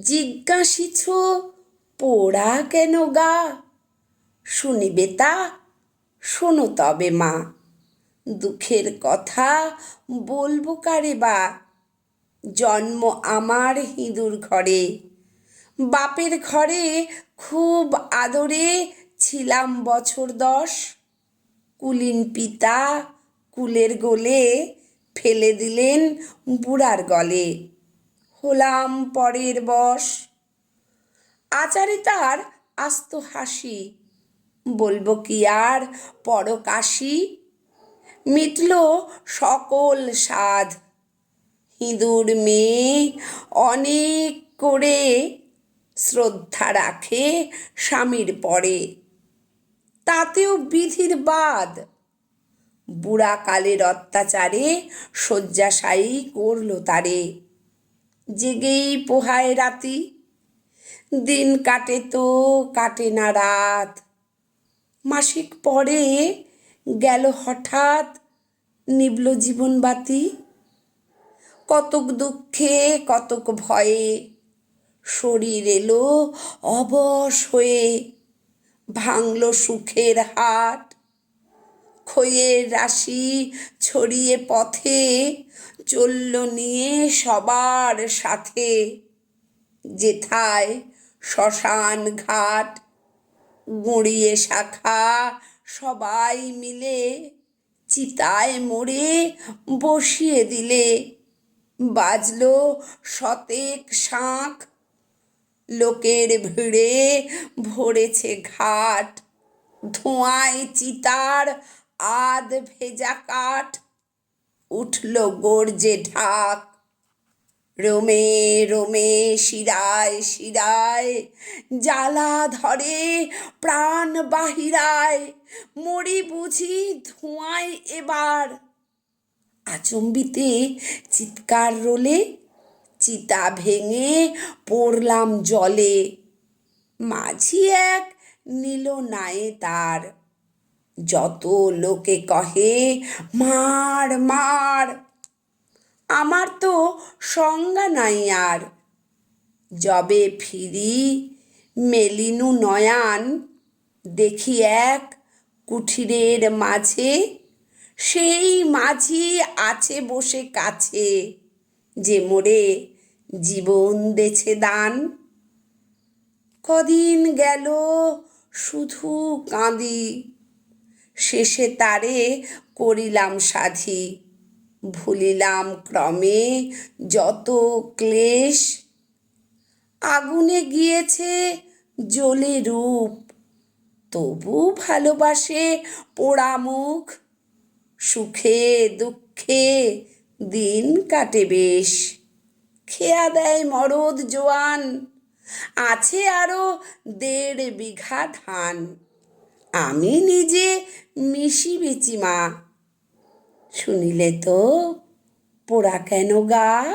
জিজ্ঞাসিছ, পোড়া কেন গা? শুনিবে তা? শোনো তবে মা, দুঃখের কথা বলব কারে বা? জন্ম আমার হিঁদুর ঘরে, বাপের ঘরে খুব আদরে ছিলাম বছর দশ। কুলীন পিতা কুলের গোলে ফেলে দিলেন বুড়ার গলে। হলাম পরের বশ। আচারে তার আস্ত হাসি, বলব কি আর পরকাশি? মিটল সকল সাধ হিঁদুর মেয়ে অনেক করে শ্রদ্ধা রাখে স্বামীর পরে। তাতেও বিধির বাদ বুড়া কালের অত্যাচারে শয্যাশায়ী করল তারে। জেগেই পোহায় রাতি। দিন কাটে তো কাটে না রাত। মাসিক পরে গেল হঠাৎ নিবল জীবন বাতি। কতক দুঃখে, কতক ভয়ে শরীর এলো অবশ হয়ে। ভাঙল সুখের হাট। খইয়ের রাশি ছড়িয়ে পথে চলল নিয়ে সবার সাথে। যেথায় শ্মশান ঘাট, গুঁড়িয়ে শাখা, সবাই মিলে চিতায় মোড়ে বসিয়ে দিলে। বাজলো শতেক শাঁখ, লোকের ভিড়ে ভরেছে ঘাট। ধোঁয়ায় চিতার আধ ভেজা কাঠ, উঠল গর্জে ঢাক। রোমে রোমে, শিরায় শিরায়, জ্বালা ধরে প্রাণ বাহিরায়, মরি বুঝি ধোঁয়ায় এবার। আচম্বিতে চিৎকার রোলে, চিতা ভেঙে পড়লাম জলে। মাঝি এক নিল নায়ে তার। যত লোকে কহে, মার মার। আমার তো সংজ্ঞা নাই আর। যবে ফিরি মেলিনু নয়ান, দেখি এক কুঠিরের মাঝে, সেই মাঝি আছে বসে কাছে, যে মোরে জীবন দেছে দান। কদিন গেল, শুধু কাঁদি শেষে তারে করিলাম সাধি। ভুলিলাম ক্রমে যত ক্লেশ। আগুনে গিয়েছে জ্বলে রূপ। তবু ভালোবাসে পোড়া মুখ। সুখে দুঃখে দিন কাটে বেশ। খেয়া দেয় মরদ জোয়ান। আছে আরও দেড় বিঘা ধান। আমি নিজে মিশি বেচি মা। শুনিলে তো পোড়া কেন গা?